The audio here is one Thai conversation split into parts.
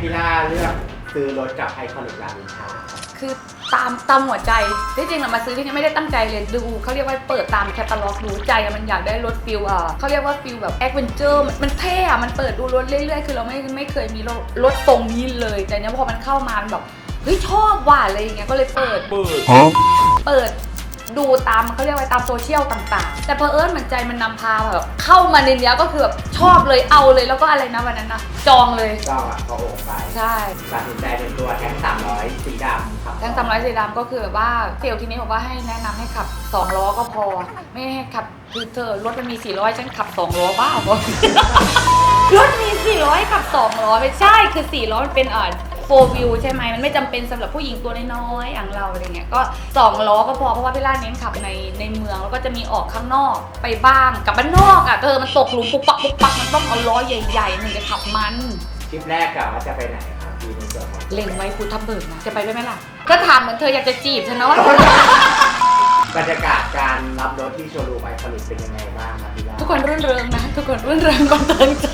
พี่ล่าเลือกซื้อรถกับไอคอนิกลามินทราคือตามตามหัวใจที่จริงอะมาซื้อที่นี่ไม่ได้ตั้งใจเลยดูเขาเรียกว่าเปิดตามแคตตาล็อกดูใจอะมันอยากได้รถฟิลอะเขาเรียกว่าฟิลแบบแอดเวนเจอร์มันเท่อะมันเปิดดูรถเรื่อยๆ คือเราไม่ไม่เคยมีรถรถตรงนี้เลย แต่เนี้ยพอมันเข้ามามันแบบเฮ้ยชอบว่ะอะไรอย่างเงี้ยก็เลยเปิดเปิดเปิด ดูตามเขาเรียกว่าตามโซเชียลต่างๆ แต่พอเอิร์ญเหมือนใจมันนำพาแบบเข้ามาในเนี้ยก็คือแบบชอบเลยเอาเลยแล้วก็อะไรนะวันนั้นนะจองเลยจองอะก็โอบไปใช่ ตัดสินใจเป็นตัวแท้งสามร้อยสีดำครับ แท้งสามร้อยสีดำก็คือแบบว่าเซลที่นิกบอกว่าให้แนะนำให้ขับ 2 ล้อก็พอ ไม่ให้ขับคือเธอรถมันมี 400 ฉันขับ 2 ล้อบ้าบอ รถมี 400 ขับ 2 ล้อไม่ใช่คือ 4 ล้อมัเป็นอ่อ โฟวิวใช่ไหมมันไม่จำเป็นสำหรับผู้หญิงตัวน้อยๆอย่างเราอะไรเงี้ยก็ 2 ล้อก็พอเพราะว่าพี่ล่าเน้นขับในในเมืองแล้วก็จะมีออกข้างนอกไปบ้างกับบ้านนอกอะเธอมันตกหลุมปุ๊บปักปุ๊บปักมันต้องเอาล้อใหญ่ๆหนึ่งจะขับมันคลิปแรกกะว่าจะไปไหนครับพี่ในส่วนขอเล็งไว้กูทับเบิกนะจะไปด้วยไหมล่ะก็ถามเหมือนเธออยากจะจีบฉันเนาะ บรรยากาศการรับรถที่โชว์รูไปผลิตเป็นยังไงบ้างครับพี่ล่าทุกคนรื่นเริงนะ ทุกคนรื่นเริงก่อนเติมใจ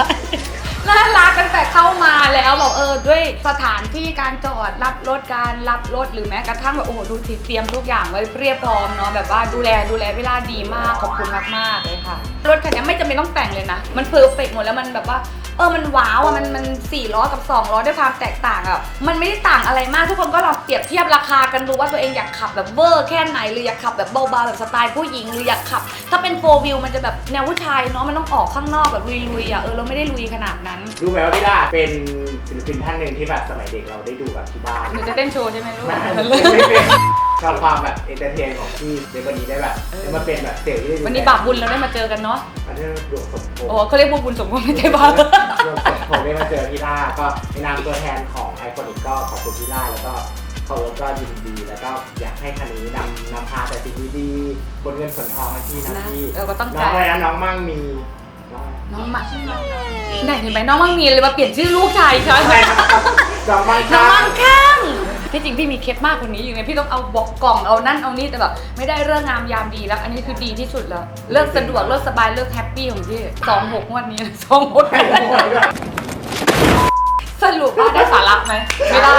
น่ารักตั้งแต่เข้ามาแล้วบอกเออด้วยสถานที่การจอดรับรถการรับรถหรือแม้กระทั่งแบบโอ้โหดูสิเตรียมทุกอย่างไว้เรียบพร้อมเนาะแบบว่าดูแลดูแลเวลาดีมากขอบคุณมากๆเลยค่ะ รถคันนี้ไม่จำเป็นต้องแต่งเลยนะ มันเพอร์เฟกหมดแล้วมันแบบว่า เออมันว้าวอะมันมันสี่ล้อกับสองล้อด้วยความแตกต่างอะมันไม่ได้ต่างอะไรมากทุกคนก็ลองเปรียบเทียบราคากันดูว่าตัวเองอยากขับแบบเวอร์แค่ไหนหรืออยากขับแบบเบาๆแบบสไตล์ผู้หญิงหรืออยากขับ ถ้าเป็นโฟวิวมันจะแบบแนวผู้ชายเนาะมันต้องออกข้างนอกแบบลุยๆอะเออเราไม่ได้ลุยขนาดนั้นรู้ไหมว่าพี่ล่าเป็นศิลปินท่านหนึ่งที่แบบสมัยเด็กเราได้ดูแบบที่บ้าน หนูจะเต้นโชว์ใช่ไหมลูกไม่เป็นชอบความแบบเอนเตอร์เทนของพี่ในวันนี้ได้แบบได้มาเป็นแบบเสี่ยวที่ได้ดูวันนี้บาปบุญเราได้มาเจอกันเนาะอันนี้ดวงสมพงโอ้ษ์เขาเรียกบุญบุญสมพงษ์ไม่ใช่บาปรวมสมพงษ์ได้มาเจอพี่ล่าก็ในนามตัวแทนของไอคอนิกก็ขอบคุณพี่ล่าแล้วก็เขารถก็ยินดีแล้วก็อยากให้คันนี้นำนำพาแต่สิ่งดีๆบนเงินผลทองให้พี่นะนะพี่เออก็ต้องน้ใจองอะไรนะน้องมั่งมีน้องน้องหมักไหนเห็นไหมน้องมั่งมีเลยมาเปลี่ยนชื่อลูกชายฉันอะไรนะครับน้องมั่งน้องค่ะมั่งข้าง ที่จริงพี่มีเคสมากกว่านี้อยู่ไงพี่ต้องเอาบอกกล่องเอานั่นเอานี่แต่แบบไม่ได้เรื่องงามยามดีแล้ว อันนี้คือดีที่สุดแล้วเลิกสะดวกเลิกสบายเลิกแฮปปี้ของพี่สองหกงวันนี้สองหกสรุปว่าได้สาระไหมไม่ได้